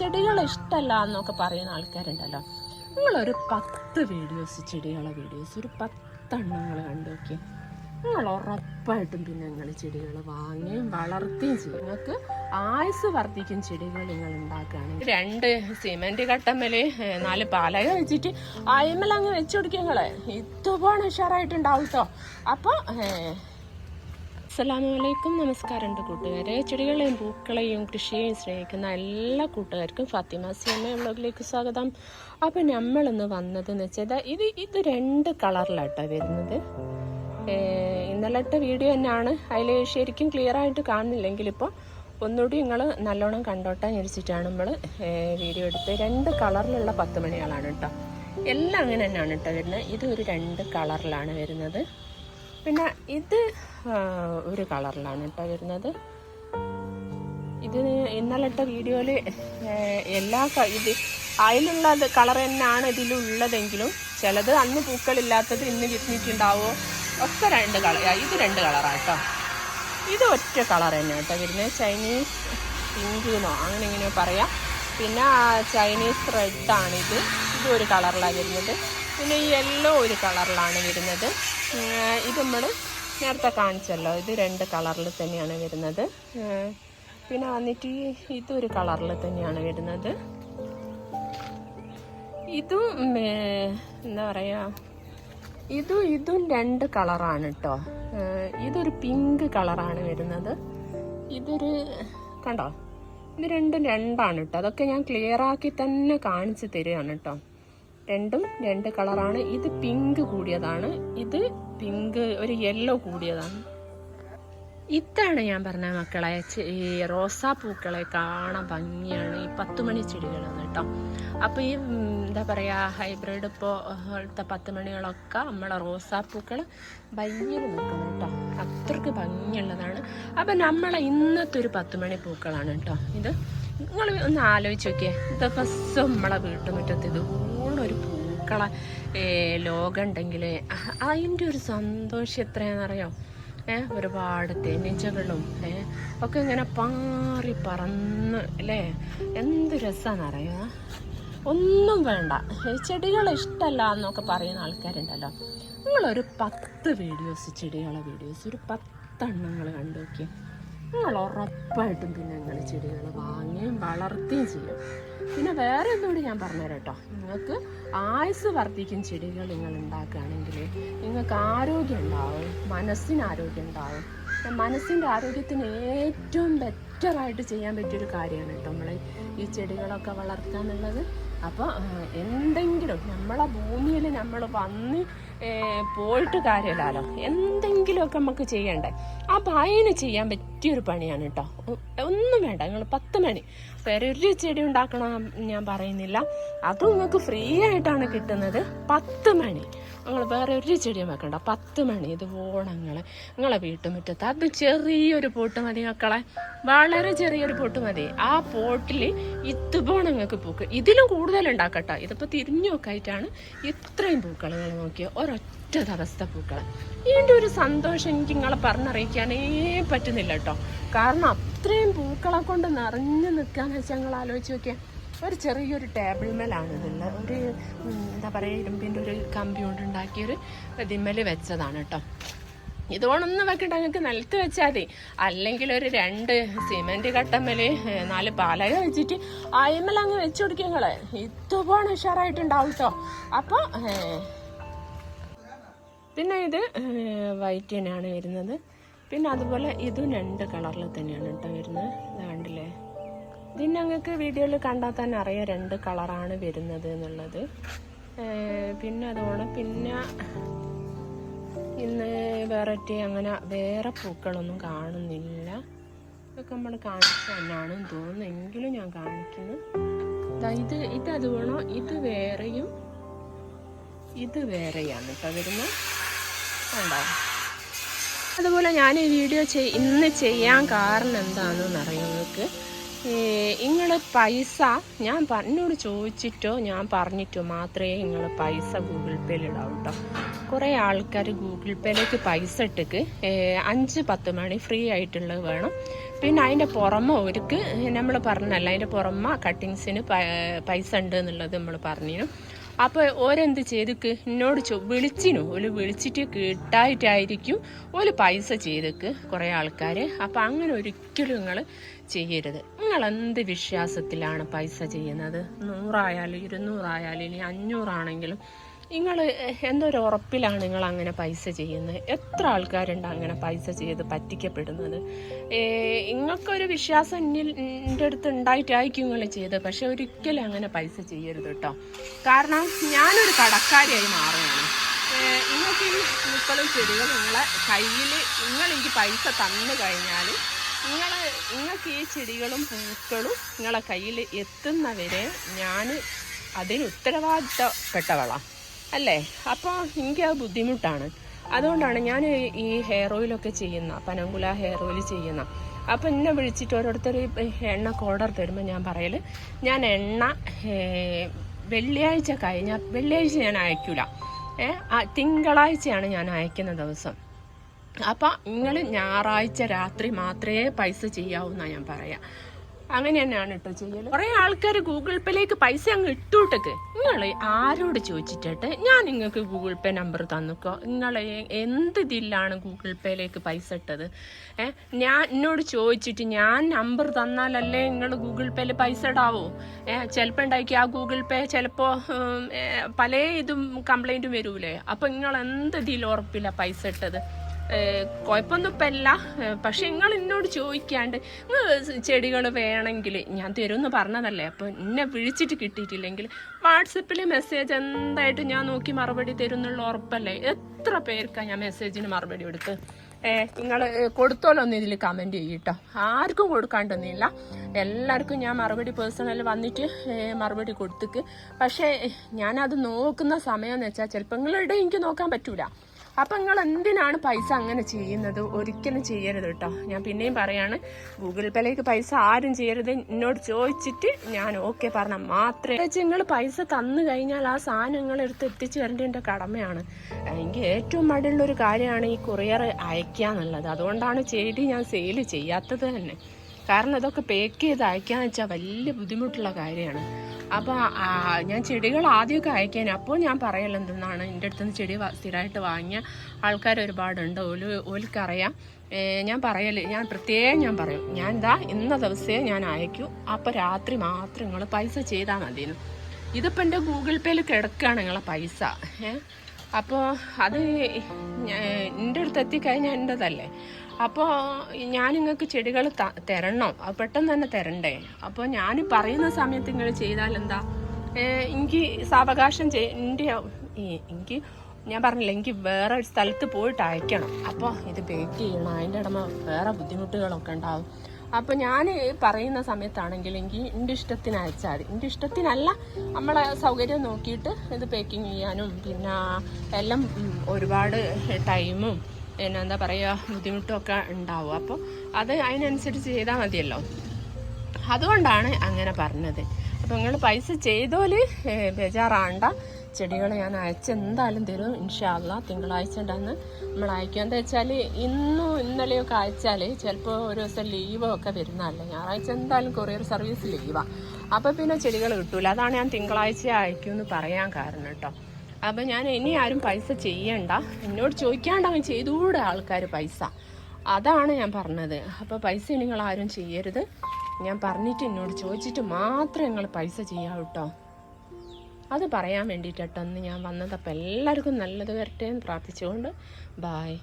ചെടികൾ ഇഷ്ടമല്ല എന്നൊക്കെ പറയുന്ന ആൾക്കാരുണ്ടല്ലോ. നിങ്ങളൊരു പത്ത് വീഡിയോസ് ചെടികളെ വീഡിയോസ് ഒരു പത്തെണ്ണം നിങ്ങൾ കണ്ടു നോക്കി നിങ്ങൾ ഉറപ്പായിട്ടും പിന്നെ നിങ്ങൾ ചെടികൾ വാങ്ങുകയും വളർത്തുകയും ചെയ്യും. നിങ്ങൾക്ക് ആയുസ് വർദ്ധിക്കും ചെടികൾ നിങ്ങൾ ഉണ്ടാക്കുകയാണെങ്കിൽ. രണ്ട് സിമെന്റ് കട്ടമ്മൽ നാല് പാലക വെച്ചിട്ട് അയിമൽ അങ്ങ് വെച്ചു കൊടുക്കുക നിങ്ങൾ ഇതുപോലെ ഉഷാറായിട്ടുണ്ടാവും കേട്ടോ അപ്പോൾ അസ്സലാമലൈക്കും. നമസ്കാരമുണ്ട് കൂട്ടുകാരെ. ചെടികളെയും പൂക്കളെയും കൃഷിയെയും സ്നേഹിക്കുന്ന എല്ലാ കൂട്ടുകാർക്കും ഫാത്തിമ സിയമ്മ വ്ളോഗിലേക്ക് സ്വാഗതം. അപ്പം നമ്മളിന്ന് വന്നതെന്ന് വെച്ചാൽ ഇത് ഇത് രണ്ട് കളറിലാട്ടോ വരുന്നത്. ഇന്നലത്തെ വീഡിയോ തന്നെയാണ്. അതിൽ ശരിക്കും ക്ലിയർ ആയിട്ട് കാണുന്നില്ലെങ്കിൽ ഇപ്പോൾ ഒന്നുകൂടി നിങ്ങൾ നല്ലോണം കണ്ടോട്ടാൻ വിചാരിച്ചിട്ടാണ് നമ്മൾ വീഡിയോ എടുത്ത് രണ്ട് കളറിലുള്ള പത്ത് മണികളാണ് കേട്ടോ. എല്ലാം അങ്ങനെ തന്നെയാണ് കേട്ടോ വരുന്നത്. ഇത് ഒരു രണ്ട് കളറിലാണ് വരുന്നത്. പിന്നെ ഇത് ഒരു കളറിലാണ് കേട്ടോ വരുന്നത്. ഇത് ഇന്നലത്തെ ഇട്ട വീഡിയോയിൽ എല്ലാ ഇത് അതിലുള്ള കളർ തന്നെയാണ് ഇതിലുള്ളതെങ്കിലും ചിലത് അന്ന് പൂക്കളില്ലാത്തത് ഇന്ന് വിരിഞ്ഞിട്ടുണ്ടാവോ ഒക്കെ രണ്ട് കളർ ഇത് രണ്ട് കളറാണ് കേട്ടോ. ഇത് ഒറ്റ കളർ തന്നെ കേട്ടോ വരുന്നത്. ചൈനീസ് പിങ്ക് എന്നോ അങ്ങനെ എങ്ങനെയോ പറയാം. പിന്നെ ചൈനീസ് റെഡാണിത് ഇത് ഒരു കളറിലാണ് വരുന്നത്. പിന്നെ ഈ യെല്ലോ ഒരു കളറിലാണ് വരുന്നത്. ഇത് നമ്മൾ നേരത്തെ കാണിച്ചല്ലോ. ഇത് രണ്ട് കളറിൽ തന്നെയാണ് വരുന്നത്. പിന്നെ വന്നിട്ട് ഇതൊരു കളറിൽ തന്നെയാണ് വരുന്നത്. ഇതും എന്താ പറയുക ഇതും ഇതും രണ്ട് കളറാണ് കേട്ടോ ഇതൊരു പിങ്ക് കളറാണ് വരുന്നത്. ഇതൊരു കണ്ടോ? ഇത് രണ്ടും രണ്ടാണ് കേട്ടോ അതൊക്കെ ഞാൻ ക്ലിയർ ആക്കി തന്നെ കാണിച്ചു തരികയാണ് കേട്ടോ രണ്ടും രണ്ട് കളറാണ്. ഇത് പിങ്ക് കൂടിയതാണ്. ഇത് പിങ്ക് ഒരു യെല്ലോ കൂടിയതാണ്. ഇതാണ് ഞാൻ പറഞ്ഞ മക്കളെ ഈ റോസാപ്പൂക്കളെ കാണാൻ ഭംഗിയാണ്. ഈ പത്ത് മണി ചെടികളാണ് കേട്ടോ. അപ്പോൾ ഈ എന്താ പറയുക ഹൈബ്രിഡ് ഇപ്പോൾ ഇവിടുത്തെ പത്ത് മണികളൊക്കെ നമ്മളെ റോസാപ്പൂക്കൾ ഭംഗിയിൽ നിൽക്കുന്നു കേട്ടോ. അത്രയ്ക്ക് ഭംഗിയുള്ളതാണ്. അപ്പം നമ്മളെ ഇന്നത്തെ ഒരു പത്ത് മണി പൂക്കളാണ് കേട്ടോ ഇത്. നിങ്ങൾ ഒന്ന് ആലോചിച്ച് നോക്കിയേ. ഇതൊക്കെ നമ്മളെ വീട്ടുമുറ്റത്ത് ഇതുപോലെ ഒരു പൂക്കളെ ലോകം ഉണ്ടെങ്കിൽ അതിന്റെ ഒരു സന്തോഷം എത്രയാണെന്നറിയോ? ഏ ഒരുപാട് തേനീച്ചകളും ഏ ഒക്കെ ഇങ്ങനെ പാറി പറന്ന് അല്ലേ? എന്ത് രസമാണെന്നറിയോ ഒന്നും വേണ്ട. ചെടികൾ ഇഷ്ടമല്ല എന്നൊക്കെ പറയുന്ന ആൾക്കാരുണ്ടല്ലോ. നിങ്ങളൊരു പത്ത് വീഡിയോസ് ചെടികളെ വീഡിയോസ് ഒരു പത്തെണ്ണങ്ങൾ കണ്ടു നോക്കി നിങ്ങൾ ഉറപ്പായിട്ടും പിന്നെ നിങ്ങൾ ചെടികൾ വാങ്ങുകയും വളർത്തുകയും ചെയ്യും. പിന്നെ വേറെ ഒന്നുകൂടി ഞാൻ പറഞ്ഞുതരാം കേട്ടോ. നിങ്ങൾക്ക് ആയുസ് വർദ്ധിക്കും ചെടികൾ നിങ്ങൾ ഉണ്ടാക്കുകയാണെങ്കിൽ നിങ്ങൾക്ക് ആരോഗ്യം ഉണ്ടാവും മനസ്സിന് ആരോഗ്യം ഉണ്ടാവും. മനസ്സിന്റെ ആരോഗ്യത്തിന് ഏറ്റവും ബെറ്ററായിട്ട് ചെയ്യാൻ പറ്റിയൊരു കാര്യമാണ് കേട്ടോ നമ്മൾ ഈ ചെടികളൊക്കെ വളർത്തുക എന്നുള്ളത്. അപ്പോൾ എന്തെങ്കിലും നമ്മളെ ഭൂമിയിൽ നമ്മൾ വന്ന് പോയിട്ട് കാര്യമില്ലല്ലോ. എന്തെങ്കിലുമൊക്കെ നമുക്ക് ചെയ്യണ്ടേ? അപ്പം അതിന് ചെയ്യാൻ പറ്റിയൊരു പണിയാണ് കേട്ടോ ഒന്നും വേണ്ട. നിങ്ങൾ പത്ത് മണി. വേറെ ഒരു ചെടി ഉണ്ടാക്കണം ഞാൻ പറയുന്നില്ല. അത് നിങ്ങൾക്ക് ഫ്രീ ആയിട്ടാണ് കിട്ടുന്നത്. പത്ത് മണി. നിങ്ങൾ വേറെ ഒരു ചെടിയും വെക്കണ്ട. പത്ത് മണി. ഇത് ഓണങ്ങൾ നിങ്ങളെ വീട്ടുമുറ്റത്ത്. അത് ചെറിയൊരു പോട്ട് മതി മക്കളെ. വളരെ ചെറിയൊരു പോട്ട് മതി. ആ പോട്ടിൽ ഇതുപോലെ നിങ്ങൾക്ക് ഇതിലും കൂടുതൽ ഉണ്ടാക്കട്ടോ. ഇതിപ്പോൾ തിരിഞ്ഞു നോക്കായിട്ടാണ് ഇത്രയും പൂക്കൾ നിങ്ങൾ നോക്കിയ. ഒരൊറ്റ ദിവസത്തെ പൂക്കൾ ഇതിന്റെ ഒരു സന്തോഷം എനിക്ക് നിങ്ങളെ പറഞ്ഞറിയിക്കാനേ പറ്റുന്നില്ല കേട്ടോ. കാരണം അത്രയും പൂക്കളെ കൊണ്ട് നിറഞ്ഞു നിൽക്കാന്ന് വെച്ചാൽ ഞങ്ങൾ ആലോചിച്ച് നോക്കിയാൽ ഒരു ചെറിയൊരു ടേബിൾ മേലാണ് ഇതുള്ളത് ഒരു എന്താ പറയുക ഇരുമ്പിന്റെ ഒരു കമ്പി ഉണ്ടാക്കിയൊരു പ്രതിമൽ വെച്ചതാണ് കേട്ടോ. ഇതുകൊണ്ടൊന്നും വെക്കണ്ട നിങ്ങൾക്ക് നിലത്ത് വെച്ചാൽ മതി. അല്ലെങ്കിൽ ഒരു രണ്ട് സിമെന്റ് കട്ടമ്മൽ നാല് പാലക വെച്ചിട്ട് അയിമൽ അങ്ങ് വെച്ചു കൊടുക്കുക നിങ്ങൾ ഇതുപോലെ ഉഷാറായിട്ടുണ്ടാവും കേട്ടോ. അപ്പോൾ പിന്നെ ഇത് വൈറ്റ് തന്നെയാണ് വരുന്നത്. പിന്നെ അതുപോലെ ഇതും രണ്ട് കളറിൽ തന്നെയാണ് കേട്ടോ വരുന്നത്. കണ്ടില്ലേ? ഇത് ഞങ്ങൾക്ക് വീഡിയോയിൽ കണ്ടാൽ തന്നെ അറിയാം രണ്ട് കളറാണ് വരുന്നത് എന്നുള്ളത്. പിന്നെ അതുപോലെ പിന്നെ ഇന്ന് വെറൈറ്റി അങ്ങനെ വേറെ പൂക്കളൊന്നും കാണുന്നില്ല. ഇതൊക്കെ നമ്മൾ കാണിച്ചു തന്നെയാണ് തോന്നുന്നു. എങ്കിലും ഞാൻ കാണിക്കുന്നു. ഇത് ഇത് അതുപോലെ ഇത് വേറെയും ഇത് വേറെയാണ് കേട്ടോ വരുന്നത്. കണ്ടോ അതുപോലെ ഞാൻ ഈ വീഡിയോ ചെയ് ഇന്ന് ചെയ്യാൻ കാരണം എന്താണെന്ന് അറിയാം നിങ്ങൾക്ക് നിങ്ങൾ പൈസ ഞാൻ എന്നോട് ചോദിച്ചിട്ടോ ഞാൻ പറഞ്ഞിട്ടോ മാത്രമേ നിങ്ങൾ പൈസ ഗൂഗിൾ പേയിൽ ഇടാവൂ കേട്ടോ കുറേ ആൾക്കാർ ഗൂഗിൾ പേയിലേക്ക് പൈസ ഇട്ടേക്ക് അഞ്ച് പത്ത് മണി ഫ്രീ ആയിട്ടുള്ളത് വേണം. പിന്നെ അതിന്റെ പുറമെ ഒരുക്ക് നമ്മൾ പറഞ്ഞല്ല അതിന്റെ പുറമെ കട്ടിങ്സിന് പൈസ ഉണ്ട് എന്നുള്ളത് നമ്മൾ പറഞ്ഞു അപ്പോൾ ഓരെന്ത് ചെയ്തക്ക് എന്നോട് ചോ വിളിച്ചിനു. ഓൽ വിളിച്ചിട്ട് കിട്ടായിട്ടായിരിക്കും ഓൽ പൈസ ചെയ്തുക്ക് കുറേ ആൾക്കാർ അപ്പോൾ അങ്ങനെ ഒരിക്കലും നിങ്ങൾ ചെയ്യരുത്. നിങ്ങൾ എന്ത് വിശ്വാസത്തിലാണ് പൈസ ചെയ്യുന്നത്? നൂറായാലും ഇരുന്നൂറായാലും ഇനി അഞ്ഞൂറാണെങ്കിലും നിങ്ങൾ എന്തൊരു ഉറപ്പിലാണ് നിങ്ങൾ അങ്ങനെ പൈസ ചെയ്യുന്നത്? എത്ര ആൾക്കാരുണ്ട് അങ്ങനെ പൈസ ചെയ്ത് പറ്റിക്കപ്പെടുന്നത്? നിങ്ങൾക്കൊരു വിശ്വാസം എന്നിൽ എന്റെ അടുത്ത് ഉണ്ടായിട്ടായിരിക്കും നിങ്ങൾ ചെയ്ത് പക്ഷെ ഒരിക്കലും അങ്ങനെ പൈസ ചെയ്യരുത് കേട്ടോ. കാരണം ഞാനൊരു കടക്കാരിയായി മാറുകയാണ്. നിങ്ങൾക്ക് ഈ പൂക്കളും ചെടികളും നിങ്ങളെ കയ്യിൽ നിങ്ങൾ എനിക്ക് പൈസ തന്നു കഴിഞ്ഞാൽ നിങ്ങൾ നിങ്ങൾക്ക് ഈ ചെടികളും പൂക്കളും നിങ്ങളെ കയ്യിൽ എത്തുന്നവരെ ഞാൻ അതിന് ഉത്തരവാദിത്തപ്പെട്ടവളാണ് അല്ലേ? അപ്പോൾ എനിക്ക് അത് ബുദ്ധിമുട്ടാണ്. അതുകൊണ്ടാണ് ഞാൻ ഈ ഹെയർ ഓയിലൊക്കെ ചെയ്യുന്ന പനങ്കുല ഹെയർ ഓയിൽ ചെയ്യുന്ന. അപ്പം എന്നെ വിളിച്ചിട്ട് ഓരോരുത്തർ എണ്ണ ഓർഡർ തരുമ്പോൾ ഞാൻ പറയൽ ഞാൻ എണ്ണ വെള്ളിയാഴ്ച കഴിഞ്ഞാൽ വെള്ളിയാഴ്ച ഞാൻ അയക്കൂല. തിങ്കളാഴ്ചയാണ് ഞാൻ അയക്കുന്ന ദിവസം. അപ്പം നിങ്ങൾ ഞായറാഴ്ച രാത്രി മാത്രമേ പൈസ ചെയ്യാവൂ എന്നാണ് ഞാൻ പറയാം. അങ്ങനെ തന്നെയാണ് കേട്ടോ ചെയ്യൽ. കുറെ ആൾക്കാർ ഗൂഗിൾ പേയിലേക്ക് പൈസ അങ്ങ് ഇട്ടുവിട്ടൊക്കെ നിങ്ങൾ ആരോട് ചോദിച്ചിട്ട് ഞാൻ നിങ്ങൾക്ക് ഗൂഗിൾ പേ നമ്പർ തന്നിക്കോ? നിങ്ങൾ എന്ത് ഇതിലാണ് ഗൂഗിൾ പേയിലേക്ക് പൈസ ഇട്ടത്? ഏ? ഞാൻ എന്നോട് ചോദിച്ചിട്ട് ഞാൻ നമ്പർ തന്നാലല്ലേ നിങ്ങൾ ഗൂഗിൾ പേയിൽ പൈസ ഇടാവോ? ഏ ചിലപ്പോൾ ഉണ്ടാക്കി ആ ഗൂഗിൾ പേ ചിലപ്പോൾ പല ഇതും കംപ്ലൈന്റും വരൂലേ? അപ്പം നിങ്ങൾ എന്ത് ഇതിൽ ഉറപ്പില്ല പൈസ ഇട്ടത്? കുഴപ്പമൊന്നും ഇപ്പം അല്ല പക്ഷെ നിങ്ങൾ എന്നോട് ചോദിക്കാണ്ട് നിങ്ങൾ ചെടികൾ വേണമെങ്കിൽ ഞാൻ തരുമെന്ന് പറഞ്ഞതല്ലേ? അപ്പോൾ എന്നെ വിളിച്ചിട്ട് കിട്ടിയിട്ടില്ലെങ്കിൽ വാട്സപ്പിൽ മെസ്സേജ് എന്തായിട്ട് ഞാൻ നോക്കി മറുപടി തരുന്നുള്ള ഉറപ്പല്ലേ? എത്ര പേർക്കാണ് ഞാൻ മെസ്സേജിന് മറുപടി കൊടുത്ത്? നിങ്ങൾ കൊടുത്തോലൊന്നും ഇതിൽ കമന്റ് ചെയ്യട്ടോ ആർക്കും കൊടുക്കാണ്ടൊന്നുമില്ല. എല്ലാവർക്കും ഞാൻ മറുപടി പേഴ്സണൽ വന്നിട്ട് മറുപടി കൊടുത്തിക്ക്. പക്ഷേ ഞാനത് നോക്കുന്ന സമയം എന്ന് വെച്ചാൽ ചിലപ്പോൾ നിങ്ങളുടെ എനിക്ക് നോക്കാൻ പറ്റൂല. അപ്പം നിങ്ങൾ എന്തിനാണ് പൈസ അങ്ങനെ ചെയ്യുന്നത്? ഒരിക്കലും ചെയ്യരുത് കേട്ടോ. ഞാൻ പിന്നെയും പറയാണ് ഗൂഗിൾ പേയിലേക്ക് പൈസ ആരും ചെയ്യരുത്. എന്നോട് ചോദിച്ചിട്ട് ഞാൻ ഓക്കെ പറഞ്ഞാൽ മാത്രമേ. നിങ്ങൾ പൈസ തന്നു കഴിഞ്ഞാൽ ആ സാധനങ്ങൾ എടുത്ത് എത്തിച്ചു തരേണ്ട കടമയാണ്. എനിക്ക് ഏറ്റവും മടിയുള്ളൊരു കാര്യമാണ് ഈ കൊറിയർ അയക്കുക എന്നുള്ളത് അതുകൊണ്ടാണ് ചേടി ഞാൻ സെയിൽ ചെയ്യാത്തത് തന്നെ. കാരണം ഇതൊക്കെ പാക്ക് ചെയ്ത് അയക്കാന്ന് വെച്ചാൽ വലിയ ബുദ്ധിമുട്ടുള്ള കാര്യമാണ്. അപ്പോൾ ഞാൻ ചെടികൾ ആദ്യമൊക്കെ അയക്കാൻ അപ്പോൾ ഞാൻ പറയല്ല എന്തെന്നാണ് എന്റെ അടുത്ത് നിന്ന് ചെടി സ്ഥിരമായിട്ട് വാങ്ങിയ ആൾക്കാർ ഒരുപാടുണ്ട്. ഓൽ ഓലിക്കറിയാം ഏ, ഞാൻ പറയൽ ഞാൻ പ്രത്യേകം ഞാൻ പറയും. ഞാൻ ഇതാ ഇന്ന ദിവസമേ ഞാൻ അയക്കൂ. അപ്പോൾ രാത്രി മാത്രം നിങ്ങൾ പൈസ ചെയ്താൽ മതി ഇതിപ്പോൾ എന്റെ ഗൂഗിൾ പേയിൽ കിടക്കുകയാണ് നിങ്ങളെ പൈസ. അപ്പോൾ അത് എന്റെ അടുത്ത് എത്തിക്കഴിഞ്ഞാൽ എന്റെതല്ലേ അപ്പോൾ ഞാൻ നിങ്ങൾക്ക് ചെടികൾ തരണം. പെട്ടെന്ന് തന്നെ തരണ്ടേ. അപ്പോൾ ഞാൻ പറയുന്ന സമയത്ത് നിങ്ങൾ ചെയ്താൽ എന്താ? എനിക്ക് സാവകാശം ചെയ്- എന്റെ എനിക്ക് ഞാൻ പറഞ്ഞില്ല എനിക്ക് വേറെ ഒരു സ്ഥലത്ത് പോയിട്ട് അയക്കണം. അപ്പോൾ ഇത് ബേക്ക് ചെയ്യണം. അതിന്റെ ഇടമ വേറെ ബുദ്ധിമുട്ടുകളൊക്കെ ഉണ്ടാവും. അപ്പോൾ ഞാൻ പറയുന്ന സമയത്താണെങ്കിൽ എനിക്ക് എന്റെ ഇഷ്ടത്തിന് അയച്ചാൽ മതി. എന്റെ ഇഷ്ടത്തിനല്ല നമ്മളെ സൗകര്യം നോക്കിയിട്ട് ഇത് പാക്കിങ് ചെയ്യാനും പിന്നെ എല്ലാം ഒരുപാട് ടൈമും പിന്നെ എന്താ പറയുക ബുദ്ധിമുട്ടൊക്കെ ഉണ്ടാവും. അപ്പോൾ അത് അതിനനുസരിച്ച് ചെയ്താൽ മതിയല്ലോ. അതുകൊണ്ടാണ് അങ്ങനെ പറഞ്ഞത്. അപ്പോൾ നിങ്ങൾ പൈസ ചെയ്തോൽ ബേജാറാണ്ട. ചെടികൾ ഞാൻ അയച്ച് എന്തായാലും തരും ഇൻഷാല്ല തിങ്കളാഴ്ച ഉണ്ടെന്ന് നമ്മൾ അയക്കുക എന്താ വെച്ചാൽ ഇന്നും ഇന്നലെയൊക്കെ അയച്ചാൽ ചിലപ്പോൾ ഒരു ദിവസം ലീവോ ഒക്കെ വരുന്നതല്ലേ. ഞായറാഴ്ച എന്തായാലും കൊറിയർ സർവീസ് ലീവാണ് അപ്പോൾ പിന്നെ ചെടികൾ കിട്ടൂല. അതാണ് ഞാൻ തിങ്കളാഴ്ച അയക്കുമെന്ന് പറയാൻ കാരണം കേട്ടോ. അപ്പം ഞാൻ ഇനി ആരും പൈസ ചെയ്യണ്ട. എന്നോട് ചോദിക്കാണ്ട് അങ്ങ് ചെയ്തുകൂടെ ആൾക്കാർ പൈസ. അതാണ് ഞാൻ പറഞ്ഞത്. അപ്പോൾ പൈസ നിങ്ങൾ ആരും ചെയ്യരുത്. ഞാൻ പറഞ്ഞിട്ട് എന്നോട് ചോദിച്ചിട്ട് മാത്രം നിങ്ങൾ പൈസ ചെയ്യാം കേട്ടോ അത് പറയാൻ വേണ്ടിയിട്ടോ ഞാൻ വന്നത്. അപ്പോൾ എല്ലാവർക്കും നല്ലത് വരട്ടെ എന്ന് പ്രാർത്ഥിച്ചുകൊണ്ട്. ബായ്